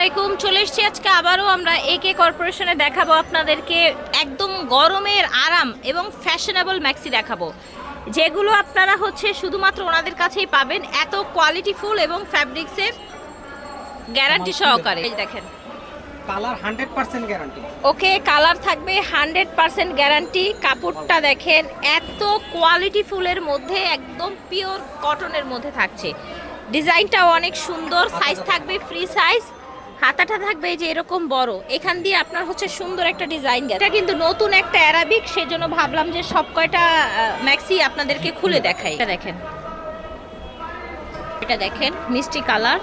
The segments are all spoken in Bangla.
আসসালামাইকুম চলে এসেছি আজকে আবারও আমরা একে কর্পোরেশনে দেখাবো আপনাদেরকে একদম গরমের আরাম এবং ফ্যাশনেবল ম্যাক্সি দেখাবো। যেগুলো আপনারা হচ্ছে শুধুমাত্র ওনাদের কাছেই পাবেন এত কোয়ালিটিফুল এবং ফ্যাব্রিক্সের গ্যারান্টি সহকারে। দেখেন। Colour hundred percent guarantee okay colour থাকবে হান্ড্রেড পার্সেন্ট গ্যারান্টি কাপড়টা দেখেন এত কোয়ালিটি ফুলের মধ্যে একদম পিওর কটনের মধ্যে থাকছে। ডিজাইনটাও অনেক সুন্দর সাইজ থাকবে ফ্রি সাইজ হাতাটা থাকবে এই যে এরকম বড়। এখান দিয়ে আপনার হচ্ছে সুন্দর একটা ডিজাইন গেছে। এটা কিন্তু নতুন একটা অ্যারাবিক সেজন্য ভাবলাম যে সব কয়টা ম্যাক্সি আপনাদেরকে খুলে দেখাই। এটা দেখেন। এটা দেখেন মিষ্টি কালার।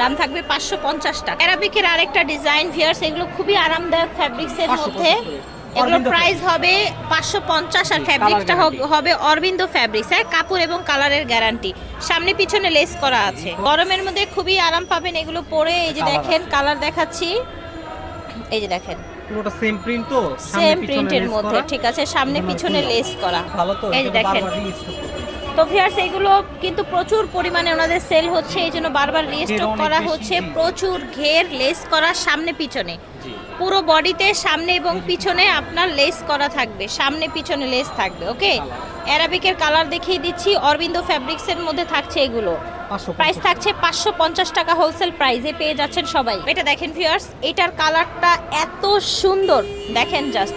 দাম থাকবে পাঁচশো পঞ্চাশ টাকা। অ্যারাবিকের আরেকটা ডিজাইন ভিয়ার্স এগুলো খুবই আরামদায়ক ফ্যাব্রিক্সের মধ্যে। এগুলো প্রাইস হবে পাঁচশো পঞ্চাশ আর ফ্যাব্রিকটা হবে অরবিন্দ ফ্যাব্রিক্স হ্যাঁ কাপড় এবং কালারের গ্যারান্টি সামনে পিছনে লেস করা আছে। গরমের মধ্যে খুবই আরাম পাবেন এগুলো পরে। এই যে দেখেন কালার দেখাচ্ছি। এই যে দেখেন। পুরোটা সেম প্রিন্ট তো? সেম প্রিন্টের মধ্যে ঠিক আছে সামনে পিছনে লেস করা। ভালো তো এই যে দেখেন। তো ভিউয়ার্স এগুলো কিন্তু প্রচুর পরিমাণে ওনাদের সেল হচ্ছে এই জন্য বারবার রিস্টক করা হচ্ছে প্রচুর ঘের লেস করা সামনে পিছনে। পুরো বডিতে সামনে এবং পিছনে আপনার লেস করা থাকবে সামনে পিছনে লেস থাকবে ওকে অ্যারাবিকের কালার দেখিয়ে দিচ্ছি অরবিন্দ ফ্যাব্রিক্সের মধ্যে থাকছে এগুলো। প্রাইস থাকছে পাঁচশো পঞ্চাশ টাকা হোলসেল প্রাইসে পেয়ে যাচ্ছেন সবাই। এটা দেখেন ভিউয়ার্স এটার কালারটা এত সুন্দর। দেখেন জাস্ট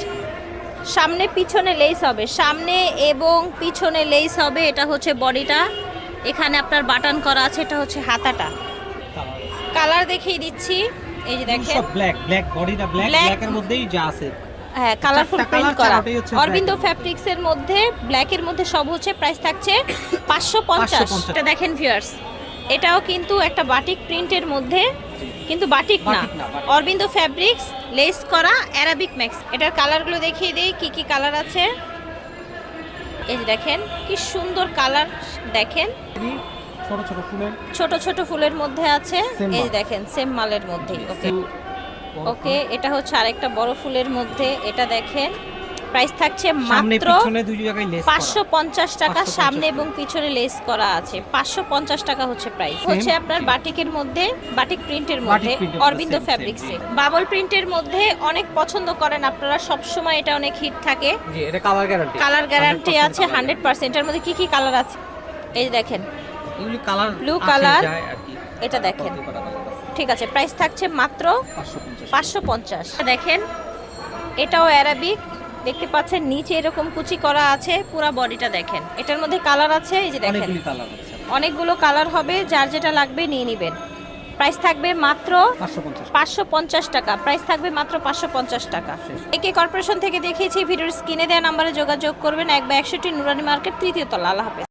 সামনে পিছনে লেস হবে। সামনে এবং পিছনে লেস হবে এটা হচ্ছে বডিটা। এখানে আপনার বাটন করা আছে এটা হচ্ছে হাতাটা। কালার দেখিয়ে দিচ্ছি। এই যে দেখেন। সব ব্ল্যাক ব্ল্যাক বডিটা ব্ল্যাক Black- ব্ল্যাকের মধ্যেই যা আছে। হ্যাঁ কালারফুল প্রিন্ট করা। অরবিন্দ ফ্যাব্রিক্স এর মধ্যে। ব্ল্যাক এর মধ্যে সব হচ্ছে প্রাইস থাকছে পাঁচশো পঞ্চাশ। 550 এটা দেখেন ভিউয়ার্স এটাও কিন্তু একটা বাটিক প্রিন্টের মধ্যে। কিন্তু বাটিক না। অরবিন্দ ফ্যাব্রিক্স লেস করা অ্যারাবিক ম্যাক্স এটার কালারগুলো দেখিয়ে দিই কি কি কালার আছে। এই দেখেন কি সুন্দর কালার দেখেন। ছোট ছোট ফুলের। ছোট ছোট ফুলের মধ্যে আছে। এই দেখেন সেম মালের মধ্যেই ওকে। ওকে এটা হচ্ছে আরেকটা বড় ফুলের মধ্যে এটা দেখেন। প্রাইস থাকছে মাত্র পাঁচশো পঞ্চাশ টাকা সামনে এবং পিছনে লেস করা আছে। পাঁচশো পঞ্চাশ টাকা হচ্ছে প্রাইস। হচ্ছে আপনার বাটিকের মধ্যে বাটিক প্রিন্টের মধ্যে অরবিন্দ ফ্যাব্রিক্সে। বাবল প্রিন্টের মধ্যে অনেক পছন্দ করেন আপনারা সব সময় এটা অনেক হিট থাকে। কালার গ্যারান্টি আছে হান্ড্রেড পার্সেন্ট এর মধ্যে কি কি কালার আছে? এই দেখেন। এগুলি কালার এটা দেখেন? ঠিক আছে প্রাইস থাকছে মাত্র পাঁচশো পঞ্চাশ। দেখেন এটাও অ্যারাবিক দেখতে পাচ্ছেন নিচে এরকম কুচি করা আছে পুরো বডিটা দেখেন। এটার মধ্যে কালার আছে এই যে দেখেন। অনেকগুলি কালার হবে যার যেটা লাগবে নিয়ে নেবেন। প্রাইস থাকবে মাত্র 550 পাঁচশো পঞ্চাশ টাকা। প্রাইস থাকবে মাত্র পাঁচশো পঞ্চাশ টাকা। একে কর্পোরেশন থেকে দেখিয়েছি ভিডিওর স্ক্রিনে দেওয়া নাম্বারে যোগাযোগ করবেন এক বা একষট্টি নুরানি মার্কেট তৃতীয় তলা। আল্লাহ হাফেজ।